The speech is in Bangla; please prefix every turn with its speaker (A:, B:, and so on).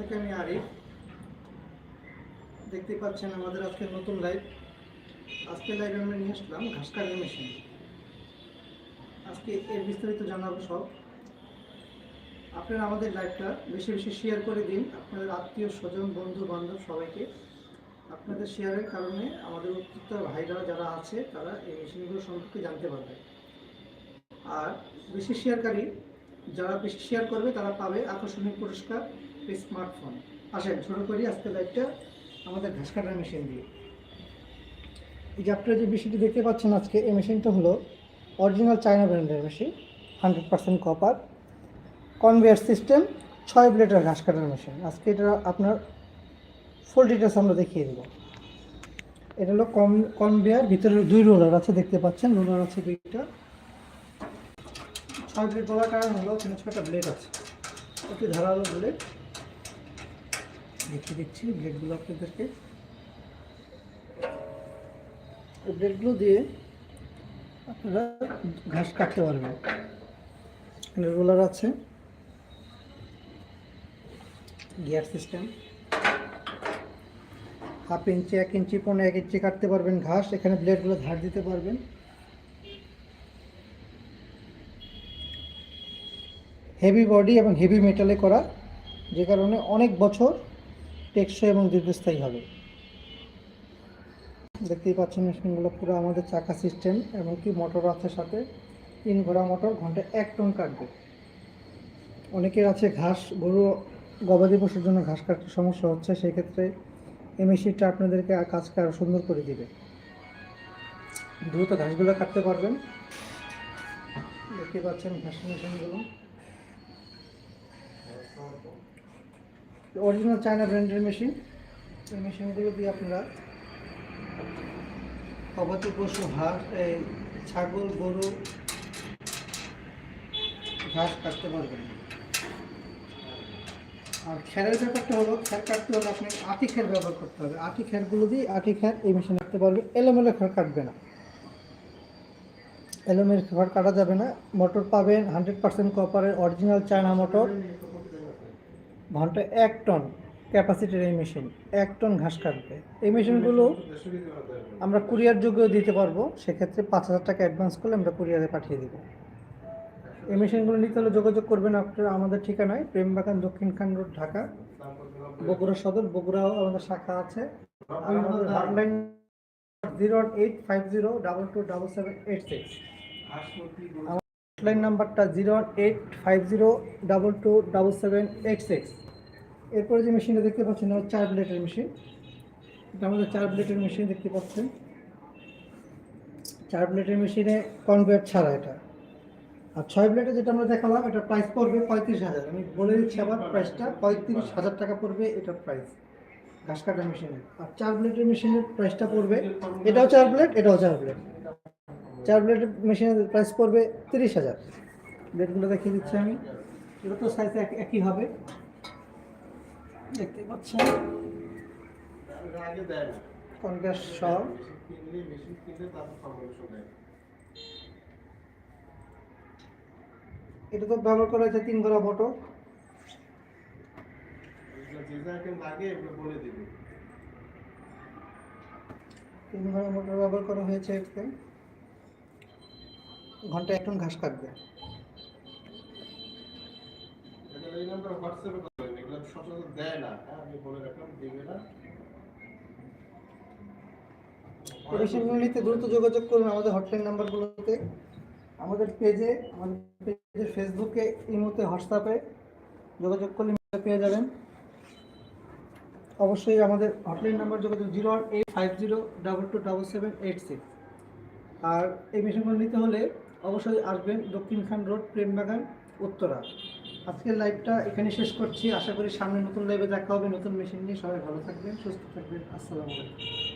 A: থেকে আমি আরিফ। দেখতে পাচ্ছেন আমাদের আজকে নতুন লাইভ আজকে লাইভে আমরা নিয়ে আসলাম ঘাস কাটার মেশিন আজকে এর বিস্তারিত জানাব সব। আপনারা আমাদের লাইভটা বেশি বেশি শেয়ার করে দিন। আপনাদের আত্মীয়, স্বজন, বন্ধু, বান্ধব সবাইকে। আপনাদের শেয়ারের কারণে আমাদের উত্তর ভাইরা যারা আছে, তারা এই মেশিনগুলো সম্পর্কে জানতে পারবে। আর বেশি শেয়ারকারী যারা বেশি শেয়ার করবে তারা পাবে আকর্ষণীয় পুরস্কার স্মার্টফোন আসেন, শুরু করি আজকে লাইভটা আমাদের ঘাস কাটার মেশিন দিয়ে। এই যে আপনারা যে মেশিনটি দেখতে পাচ্ছেন আজকে, এই মেশিনটা হলো অরিজিনাল চায়না ব্র্যান্ডের machine hundred percent copper conveyor system ছয় ব্লেডের ঘাস কাটার মেশিন আজকে এটা আপনার ফুল ডিটেলস আমরা দেখিয়ে দেবো। এটা হলো কম কনভেয়ার ভিতরে দুই রোলার আছে, দেখতে পাচ্ছেন। রোলার আছে দুইটা। ব্লেড বলার কারণ হলো এখানে ছয়টা ব্লেড আছে। একটু ধারালো ব্লেড দেখিয়ে দিচ্ছি ব্লেডগুলো আপনাদেরকে। ব্লেডগুলো দিয়ে আপনারা ঘাস কাটতে পারবেন। এখানে রোলার আছে। গিয়ার সিস্টেম হাফ ইঞ্চি এক ইঞ্চি পনেরো এক ইঞ্চি কাটতে পারবেন ঘাস। এখানে ব্লেডগুলো ধার দিতে পারবেন। হেভি বডি এবং হেভি মেটালে করা, যে কারণে অনেক বছর টেকসই এবং দীর্ঘস্থায়ী হবে। দেখতেই পাচ্ছেন মেশিনগুলো পুরো আমাদের চাকা সিস্টেম এমনকি মোটর আছে সাথে। তিন ঘোড়া মোটর, ঘন্টায় এক টন কাটবে। অনেকের আছে ঘাস, গরু, গবাদি পশুর জন্য ঘাস কাটতে সমস্যা হচ্ছে, সেই ক্ষেত্রে এই মেশিনটা আপনাদেরকে কাজকে আরও সুন্দর করে দিবে। দ্রুত ঘাসগুলো কাটতে পারবেন। দেখতে পাচ্ছেন ঘাস মেশিনগুলো। অরিজিনাল চায়না ব্র্যান্ডের মেশিন এই মেশিনগুলো দিয়ে আপনারা গবাদি পশু, হাঁস, এই ছাগল, গরু, ঘাস কাটতে পারবেন। আর খেরের ব্যাপারটা হলো খের কাটতে হলে আপনি আটি খের ব্যবহার করতে হবে। আটি খেরগুলো দিয়ে আটি খের এই মেশিন কাটতে পারবে এলোমেলো খের কাটবে না। এলোমেলো খের কাটা যাবে না। মোটর পাবেন হান্ড্রেড পার্সেন্ট কপারের অরিজিনাল চায়না মোটর ঘন্টায় এক টন ক্যাপাসিটির এই মেশিন, এক টন ঘাস কাটবে। এই মেশিনগুলো আমরা কুরিয়ার যোগেও দিতে পারব, সেক্ষেত্রে পাঁচ হাজার টাকা অ্যাডভান্স করলে আমরা কুরিয়ারে পাঠিয়ে দেবো। এই মেশিনগুলো নিতে হলে যোগাযোগ করবেন আপনারা, আমাদের ঠিকানায়, প্রেমবাগান দক্ষিণ খান রোড, ঢাকা, বগুড়া সদর, বগুড়াও আমাদের শাখা আছে। আমাদের zero eight five zero double two double seven eight six hotline নাম্বারটা zero eight five zero double two double seven eight six. এরপরে যে মেশিনটা দেখতে পাচ্ছেন, এটা চার ব্লেডের মেশিন। এটা আমাদের চার ব্লেডের মেশিন দেখতে পাচ্ছেন। চার ব্লেডের মেশিনে কনভেয়ার ছাড়া এটা। আর ছয় ব্লেডে যেটা আমরা দেখালাম, এটা প্রাইস পড়বে পঁয়ত্রিশ হাজার। আমি বলে দিচ্ছি আবার প্রাইসটা পঁয়ত্রিশ হাজার টাকা পড়বে এটার প্রাইস ঘাস কাটা মেশিনের আর চার ব্লেডের মেশিনের প্রাইসটা পড়বে, এটাও চার ব্লেড, এটাও চার ব্লেড। চার ব্লেডের মেশিনের প্রাইস পড়বে তিরিশ হাজার। ব্লেডগুলো দেখিয়ে দিচ্ছি আমি। এটা তো সাইজ একই হবে। দেখতে পাচ্ছেন। কনগ্যাস সহ। এটা তো ব্যবহার করা হয়েছে তিন ঘোড়া মোটর তিন ঘোড়া মোটর ব্যবহার করা হয়েছে এতে ঘণ্টা এক টন ঘাস কাটবে। পরিষেবা নিতে দ্রুত যোগাযোগ করুন আমাদের হটলাইন নাম্বারগুলোতে আমাদের পেজে আমাদের পেজে ফেসবুকে ইমোতে হোয়াটসঅ্যাপে যোগাযোগ করলে পেয়ে যাবেন। অবশ্যই আমাদের হটলাইন নাম্বার যোগাযোগ zero one eight five zero double two double seven eight six আর এই মেশিনগুলো নিতে হলে অবশ্যই আসবেন দক্ষিণ খান রোড প্রেমবাগান উত্তরা। আজকের লাইভটা এখানে শেষ করছি। আশা করি সামনে নতুন লাইভে দেখা হবে, নতুন মেশিন নিয়ে। সবাই ভালো থাকবেন, সুস্থ থাকবেন। আসসালামু আলাইকুম।